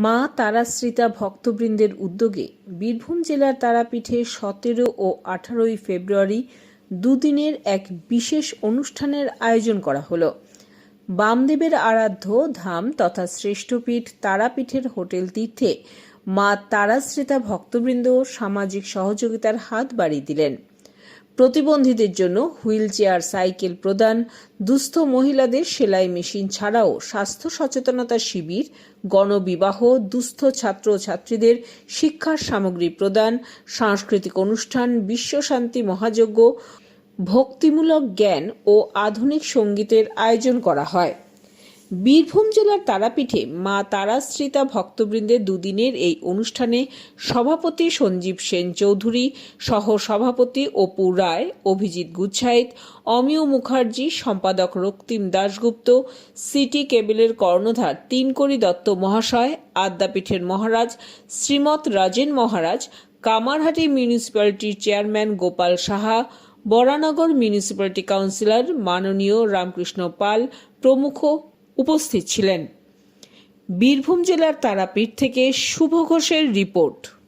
মা তারাশ্রিতা ভক্তবৃন্দের উদ্যোগে বীরভূম জেলার তারাপীঠে সতেরো ও আঠারোই ফেব্রুয়ারি দুদিনের এক বিশেষ অনুষ্ঠানের আয়োজন করা হলো। বামদেবের আরাধ্য ধাম তথা শ্রেষ্ঠপীঠ তারাপীঠের হোটেল তীর্থে মা তারাশ্রিতা ভক্তবৃন্দ সামাজিক সহযোগিতার হাত বাড়িয়ে দিলেন। প্রতিবন্ধীদের জন্য হুইল চেয়ার সাইকেল প্রদান, দুস্থ মহিলাদের সেলাই মেশিন ছাড়াও স্বাস্থ্য সচেতনতা শিবির, গণবিবাহ, দুস্থ ছাত্র ছাত্রীদের শিক্ষার সামগ্রী প্রদান, সাংস্কৃতিক অনুষ্ঠান বিশ্বশান্তি মহাযজ্ঞ, ভক্তিমূলক জ্ঞান ও আধুনিক সঙ্গীতের আয়োজন করা হয়। বীরভূম জেলার তারাপীঠে মা তারাশ্রিতা ভক্তবৃন্দের দুদিনের এই অনুষ্ঠানে সভাপতি সঞ্জীব সেন চৌধুরী সহ সভাপতি অপু রায়, অভিজিৎ গুচ্ছাইত অমিয় মুখার্জি, সম্পাদক রক্তিম দাশগুপ্ত, সিটি কেবিলের কর্ণধার তিনকড়ি দত্ত মহাশয়, আদ্যাপীঠের মহারাজ Srimat Rajen Maharaj, Kamarhati মিউনিসিপ্যালিটির chairman Gopal Saha, Baranagar municipality councillor মাননীয় রামকৃষ্ণ পাল, প্রমুখ উপস্থিত ছিলেন। বীরভূম জেলার তারাপীঠ থেকে শুভ ঘোষের রিপোর্ট।